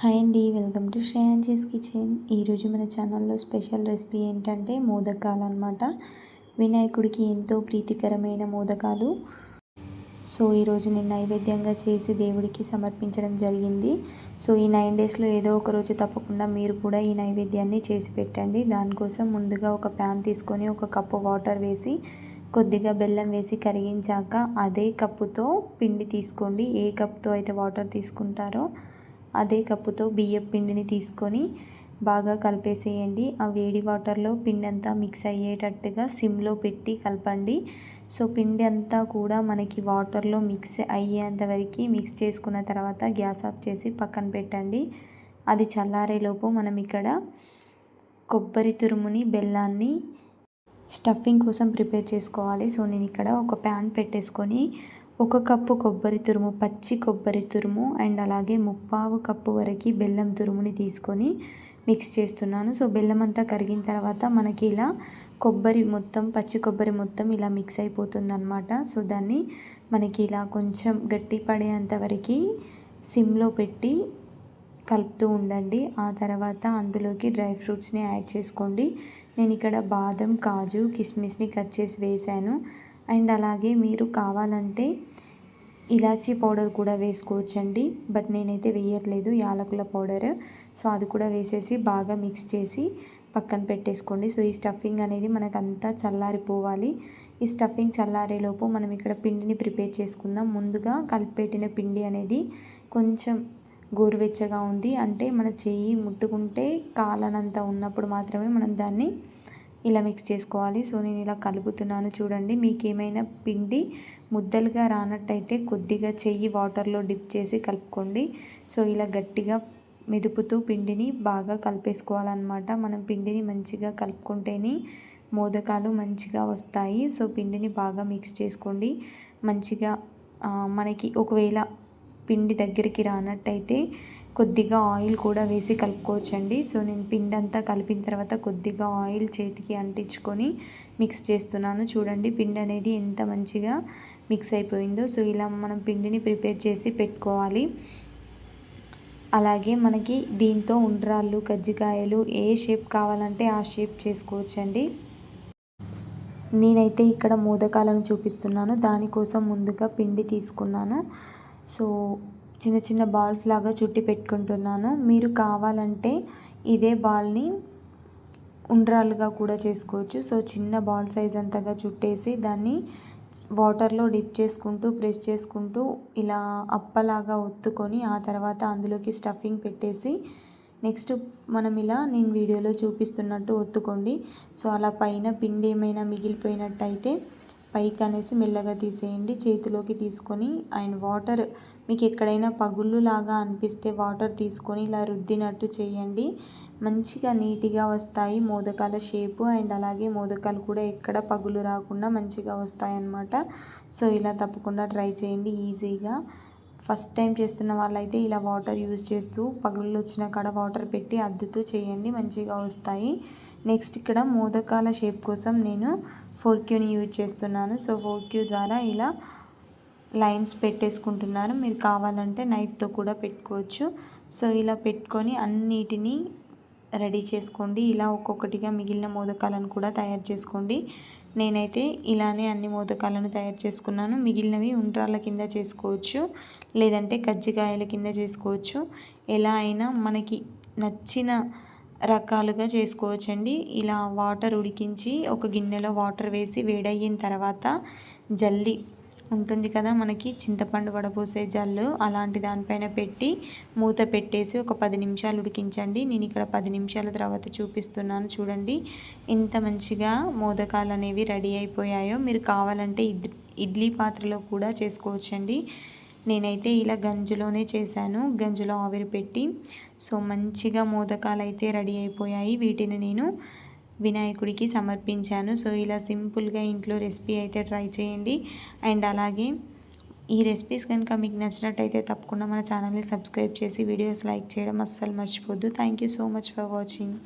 Hi అండి welcome to శ్రేయాంజీస్ kitchen. ఈరోజు మన ఛానల్లో స్పెషల్ రెసిపీ ఏంటంటే మోదకాలు అనమాట వినాయకుడికి ఎంతో ప్రీతికరమైన మోదకాలు. సో ఈరోజు నేను నైవేద్యంగా చేసి దేవుడికి సమర్పించడం జరిగింది. సో ఈ నైన్ డేస్లో ఏదో ఒక రోజు తప్పకుండా మీరు కూడా ఈ నైవేద్యాన్ని చేసి పెట్టండి. దానికోసం ముందుగా ఒక ప్యాన్ తీసుకొని ఒక కప్పు వాటర్ వేసి కొద్దిగా బెల్లం వేసి కరిగించాక అదే కప్పుతో పిండి తీసుకోండి. ఏ కప్తో అయితే వాటర్ తీసుకుంటారో అదే కప్పుతో బియ్యం పిండిని తీసుకొని బాగా కలిపేసేయండి. ఆ వేడి వాటర్లో పిండి అంతా మిక్స్ అయ్యేటట్టుగా సిమ్లో పెట్టి కలపండి. సో పిండి అంతా కూడా మనకి వాటర్లో మిక్స్ అయ్యేంత వరకు మిక్స్ చేసుకున్న తర్వాత గ్యాస్ ఆఫ్ చేసి పక్కన పెట్టండి. అది చల్లారేలోపు మనం ఇక్కడ కొబ్బరి తురుముని బెల్లాన్ని స్టఫింగ్ కోసం ప్రిపేర్ చేసుకోవాలి. సో నేను ఇక్కడ ఒక ప్యాన్ పెట్టేసుకొని ఒక కప్పు కొబ్బరి తురుము పచ్చి కొబ్బరి తురుము అండ్ అలాగే ముప్పావు కప్పు వరకు బెల్లం తురుముని తీసుకొని మిక్స్ చేస్తున్నాను. సో బెల్లం అంతా కరిగిన తర్వాత మనకి ఇలా కొబ్బరి మొత్తం పచ్చి కొబ్బరి మొత్తం ఇలా మిక్స్ అయిపోతుంది అనమాట సో దాన్ని మనకి ఇలా కొంచెం గట్టి పడేంత వరకు సిమ్లో పెట్టి కలుపుతూ ఉండండి. ఆ తర్వాత అందులోకి డ్రై ఫ్రూట్స్ని యాడ్ చేసుకోండి. నేను ఇక్కడ బాదం కాజు కిస్మిస్ని కట్ చేసి వేశాను. అండ్ అలాగే మీరు కావాలంటే ఇలాచీ పౌడర్ కూడా వేసుకోవచ్చండి. బట్ నేనైతే వేయట్లేదు యాలకుల పౌడర్. సో అది కూడా వేసేసి బాగా మిక్స్ చేసి పక్కన పెట్టేసుకోండి. సో ఈ స్టఫింగ్ అనేది మనకు అంతా చల్లారిపోవాలి. ఈ స్టఫింగ్ చల్లారేలోపు మనం ఇక్కడ పిండిని ప్రిపేర్ చేసుకుందాం. ముందుగా కలిపెట్టిన పిండి అనేది కొంచెం గోరువెచ్చగా ఉంది. అంటే మన చెయ్యి ముట్టుకుంటే కాలనంత ఉన్నప్పుడు మాత్రమే మనం దాన్ని ఇలా మిక్స్ చేసుకోవాలి. సో నేను ఇలా కలుపుతున్నాను చూడండి. మీకు ఏమైనా పిండి ముద్దలుగా రానట్టయితే కొద్దిగా చెయ్యి వాటర్లో డిప్ చేసి కలుపుకోండి. సో ఇలా గట్టిగా మెదుపుతూ పిండిని బాగా కలిపేసుకోవాలన్నమాట. మనం పిండిని మంచిగా కలుపుకుంటేనే మోదకాలు మంచిగా వస్తాయి. సో పిండిని బాగా మిక్స్ చేసుకోండి. మంచిగా మనకి ఒకవేళ పిండి దగ్గరికి రానట్టయితే కొద్దిగా ఆయిల్ కూడా వేసి కలుపుకోవచ్చండి. సో నేను పిండి అంతా కలిపిన తర్వాత కొద్దిగా ఆయిల్ చేతికి అంటించుకొని మిక్స్ చేస్తున్నాను. చూడండి పిండి అనేది ఎంత మంచిగా మిక్స్ అయిపోయిందో. సో ఇలా మనం పిండిని ప్రిపేర్ చేసి పెట్టుకోవాలి. అలాగే మనకి దీంతో ఉండ్రాళ్ళు కజ్జికాయలు ఏ షేప్ కావాలంటే ఆ షేప్ చేసుకోవచ్చండి. నేనైతే ఇక్కడ మోదకాలను చూపిస్తున్నాను. దానికోసం ముందుగా పిండి తీసుకున్నాను. సో చిన్న చిన్న బాల్స్ లాగా చుట్టి పెట్టుకుంటున్నాను. మీరు కావాలంటే ఇదే బాల్ని ఉండ్రాలుగా కూడా చేసుకోవచ్చు. సో చిన్న బాల్ సైజ్ అంతగా చుట్టేసి దాన్ని వాటర్లో డిప్ చేసుకుంటూ ప్రెస్ చేసుకుంటూ ఇలా అప్పలాగా ఒత్తుకొని ఆ తర్వాత అందులోకి స్టఫింగ్ పెట్టేసి నెక్స్ట్ మనం ఇలా నేను వీడియోలో చూపిస్తున్నట్టు ఒత్తుకోండి. సో అలా పైన పిండి ఏమైనా మిగిలిపోయినట్టయితే పైకి అనేసి మెల్లగా తీసేయండి. చేతిలోకి తీసుకొని అండ్ వాటర్ మీకు ఎక్కడైనా పగుళ్ళు లాగా అనిపిస్తే వాటర్ తీసుకొని ఇలా రుద్దినట్టు చేయండి. మంచిగా నీట్గా వస్తాయి మోదకాల షేపు అండ్ అలాగే మోదకాలు కూడా ఎక్కడ పగులు రాకుండా మంచిగా వస్తాయన్నమాట. సో ఇలా తప్పకుండా ట్రై చేయండి ఈజీగా. ఫస్ట్ టైం చేస్తున్న వాళ్ళైతే ఇలా వాటర్ యూజ్ చేస్తూ పగుళ్ళు వచ్చిన కాడ వాటర్ పెట్టి అద్దుతూ చేయండి. మంచిగా వస్తాయి. నెక్స్ట్ ఇక్కడ మోదకాల షేప్ కోసం నేను ఫోర్క్యూని యూజ్ చేస్తున్నాను. సో ఫోర్క్యూ ద్వారా ఇలా లైన్స్ పెట్టేసుకుంటున్నాను మీరు కావాలంటే నైఫ్తో కూడా పెట్టుకోవచ్చు. సో ఇలా పెట్టుకొని అన్నిటినీ రెడీ చేసుకోండి. ఇలా ఒక్కొక్కటిగా మిగిలిన మోదకాలను కూడా తయారు చేసుకోండి. నేనైతే ఇలానే అన్ని మోదకాలను తయారు చేసుకున్నాను. మిగిలినవి ఉండ్రాళ్ళ కింద చేసుకోవచ్చు లేదంటే కజ్జికాయల కింద చేసుకోవచ్చు. ఎలా అయినా మనకి నచ్చిన రకాలుగా చేసుకోవచ్చండి. ఇలా వాటర్ ఉడికించి ఒక గిన్నెలో వాటర్ వేసి వేడయిన తర్వాత జల్లి ఉంటుంది కదా మనకి చింతపండు వడపోసే జల్లు అలాంటి దానిపైన పెట్టి మూత పెట్టేసి ఒక పది నిమిషాలు ఉడికించండి. నేను ఇక్కడ పది నిమిషాల తర్వాత చూపిస్తున్నాను చూడండి. ఎంత మంచిగా మోదకాలు అనేవి రెడీ అయిపోయాయో. మీరు కావాలంటే ఇడ్లీ పాత్రలో కూడా చేసుకోవచ్చండి. నేనైతే ఇలా గంజులోనే చేశాను. గంజులో ఆవిరి పెట్టి సో మంచిగా మోదకాలు అయితే రెడీ అయిపోయాయి. వీటిని నేను వినాయకుడికి సమర్పించాను. సో ఇలా సింపుల్గా ఇంట్లో రెసిపీ అయితే ట్రై చేయండి. అండ్ అలాగే ఈ రెసిపీస్ కనుక మీకు నచ్చినట్టయితే తప్పకుండా మన ఛానల్ని సబ్స్క్రైబ్ చేసి వీడియోస్ లైక్ చేయడం అస్సలు మర్చిపోద్దు thank you so much for watching.